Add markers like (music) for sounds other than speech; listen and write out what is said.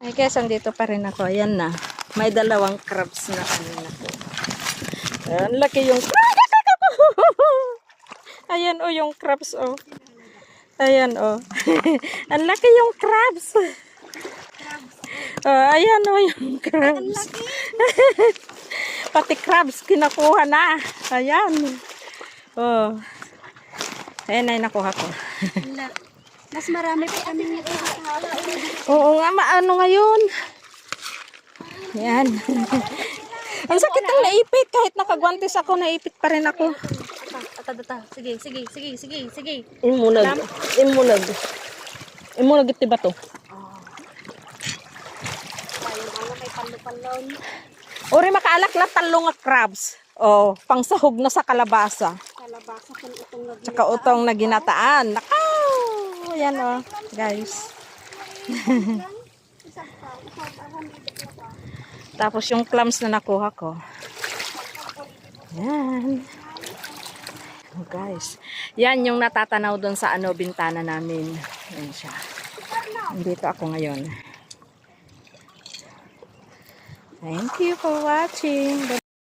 Ay guys, andito pa rin ako. Ayan na. May dalawang crabs na kanina ko. Ayan, laki yung (laughs) Ayan oh, yung crabs oh. Ayan oh. (laughs) Ang laki yung crabs. Oh, ayan oh, yung crabs. (laughs) Pati crabs kinakuha na. Ayan. Oh. Ayan yung nakuha ko. Mas marami pa kami nito. Oo nga, maano ngayon. Yan. Ang sakit ng naipit. Kahit nakagwantes ako, naipit pa rin ako. Ata, ata, Sige, sige, sige, sige, sige. Imunag. Imunag. Imunag iti ba to? Palo-palon. Uri makaalak na talo nga crabs. Oh, pangsahog na sa kalabasa. Kalabasa kung itong nag Tsaka utong na ginataan. Nakaw! Yan oh, guys. (laughs) Tapos yung clams na nakuha ko. Yan. Oh, guys. Yan yung natatanaw doon sa ano, bintana namin. Yan siya. Dito ako ngayon. Thank you for watching.